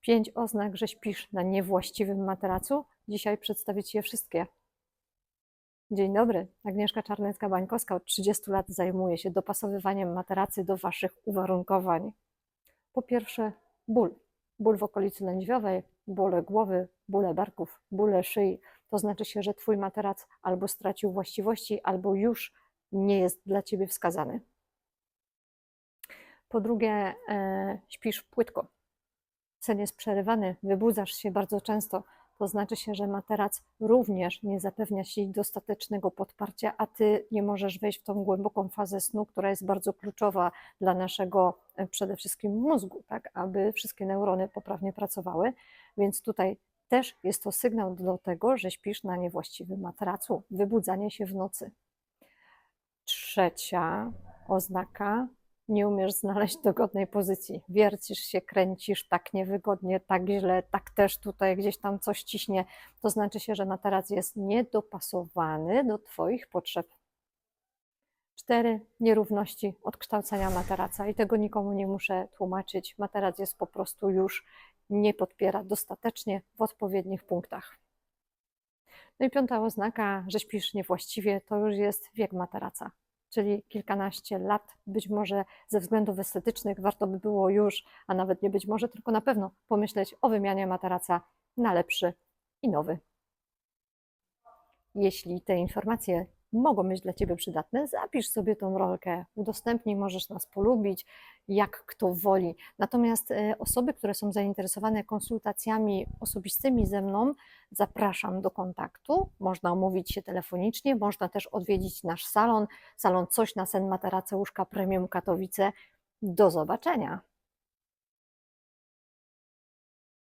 Pięć oznak, że śpisz na niewłaściwym materacu. Dzisiaj przedstawię Ci je wszystkie. Dzień dobry, Agnieszka Czarnecka-Bańkowska od 30 lat zajmuje się dopasowywaniem materacy do Waszych uwarunkowań. Po pierwsze, ból. Ból w okolicy lędźwiowej, bóle głowy, bóle barków, bóle szyi. To znaczy się, że Twój materac albo stracił właściwości, albo już nie jest dla Ciebie wskazany. Po drugie, e, śpisz płytko. Sen jest przerywany, wybudzasz się bardzo często. To znaczy się, że materac również nie zapewnia Ci dostatecznego podparcia, a Ty nie możesz wejść w tą głęboką fazę snu, która jest bardzo kluczowa dla naszego e, przede wszystkim mózgu, tak, aby wszystkie neurony poprawnie pracowały. Więc tutaj też jest to sygnał do tego, że śpisz na niewłaściwym materacu. Wybudzanie się w nocy. Trzecia oznaka nie umiesz znaleźć dogodnej pozycji. Wiercisz się, kręcisz tak niewygodnie, tak źle, tak też tutaj gdzieś tam coś ciśnie. To znaczy się, że materac jest niedopasowany do Twoich potrzeb. Cztery nierówności odkształcenia materaca i tego nikomu nie muszę tłumaczyć. Materac jest po prostu już nie podpiera dostatecznie w odpowiednich punktach. No i piąta oznaka, że śpisz niewłaściwie, to już jest wiek materaca czyli kilkanaście lat, być może ze względów estetycznych warto by było już, a nawet nie być może, tylko na pewno pomyśleć o wymianie materaca na lepszy i nowy. Jeśli te informacje mogą być dla Ciebie przydatne, zapisz sobie tą rolkę, udostępnij, możesz nas polubić, jak kto woli. Natomiast e, osoby, które są zainteresowane konsultacjami osobistymi ze mną, zapraszam do kontaktu. Można umówić się telefonicznie, można też odwiedzić nasz salon, salon Coś na sen materace łóżka Premium Katowice. Do zobaczenia.